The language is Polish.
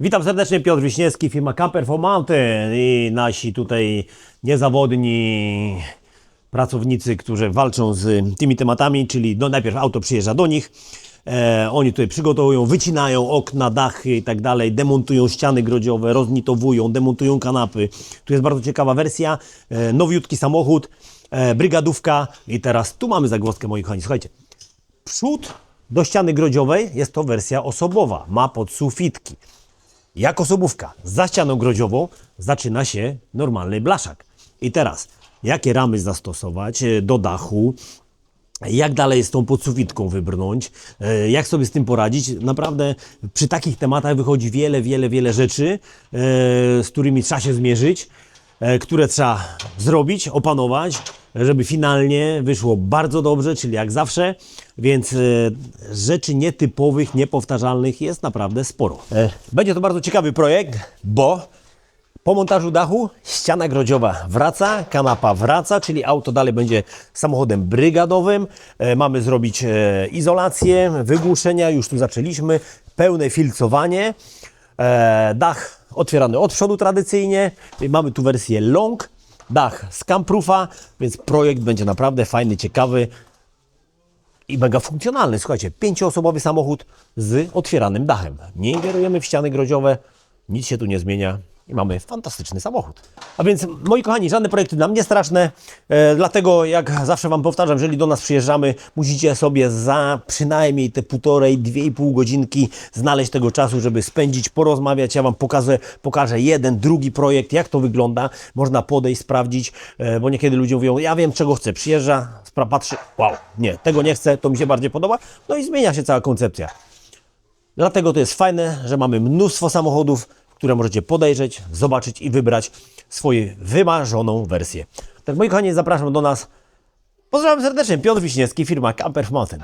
Witam serdecznie, Piotr Wiśniewski, firma Camper for Mountain i nasi tutaj niezawodni pracownicy, którzy walczą z tymi tematami, czyli no najpierw auto przyjeżdża do nich, e, oni tutaj przygotowują, wycinają okna, dachy i tak dalej, demontują ściany grodziowe, roznitowują, demontują kanapy. Tu jest bardzo ciekawa wersja, e, nowiutki samochód, e, brygadówka i teraz tu mamy zagwozdkę, moi kochani, słuchajcie. Przód do ściany grodziowej jest to wersja osobowa, ma podsufitki. Jak osobówka za ścianą grodziową zaczyna się normalny blaszak. I teraz, jakie ramy zastosować e, do dachu, jak dalej z tą podsufitką wybrnąć, e, jak sobie z tym poradzić. Naprawdę przy takich tematach wychodzi wiele, wiele, wiele rzeczy, e, z którymi trzeba się zmierzyć, które trzeba zrobić, opanować, żeby finalnie wyszło bardzo dobrze, czyli jak zawsze, więc e, rzeczy nietypowych, niepowtarzalnych jest naprawdę sporo. E, Będzie to bardzo ciekawy projekt, bo po montażu dachu ściana grodziowa wraca, kanapa wraca, czyli auto dalej będzie samochodem brygadowym. E, mamy zrobić izolację, wygłuszenia, już tu zaczęliśmy, pełne filcowanie. Dach otwierany od przodu tradycyjnie. Mamy tu wersję long, dach z więc projekt będzie naprawdę fajny, ciekawy i mega funkcjonalny. Słuchajcie, pięcioosobowy samochód z otwieranym dachem. Nie ingerujemy w ściany grodziowe, nic się tu nie zmienia i mamy fantastyczny samochód. A więc, moi kochani, żadne projekty nam nie straszne, e, dlatego jak zawsze Wam powtarzam, jeżeli do nas przyjeżdżamy, musicie sobie za przynajmniej te półtorej, dwie i pół godzinki znaleźć tego czasu, żeby spędzić, porozmawiać. Ja Wam pokażę, pokażę jeden, drugi projekt, jak to wygląda. Można podejść, sprawdzić, e, bo niekiedy ludzie mówią, ja wiem czego chcę, przyjeżdża, patrzy, wow, nie, tego nie chcę, to mi się bardziej podoba, no i zmienia się cała koncepcja. Dlatego to jest fajne, że mamy mnóstwo samochodów, które możecie podejrzeć, zobaczyć i wybrać swoją wymarzoną wersję. Tak, moi kochani, zapraszam do nas. Pozdrawiam serdecznie, Piotr Wiśniewski, firma Camper Mountain.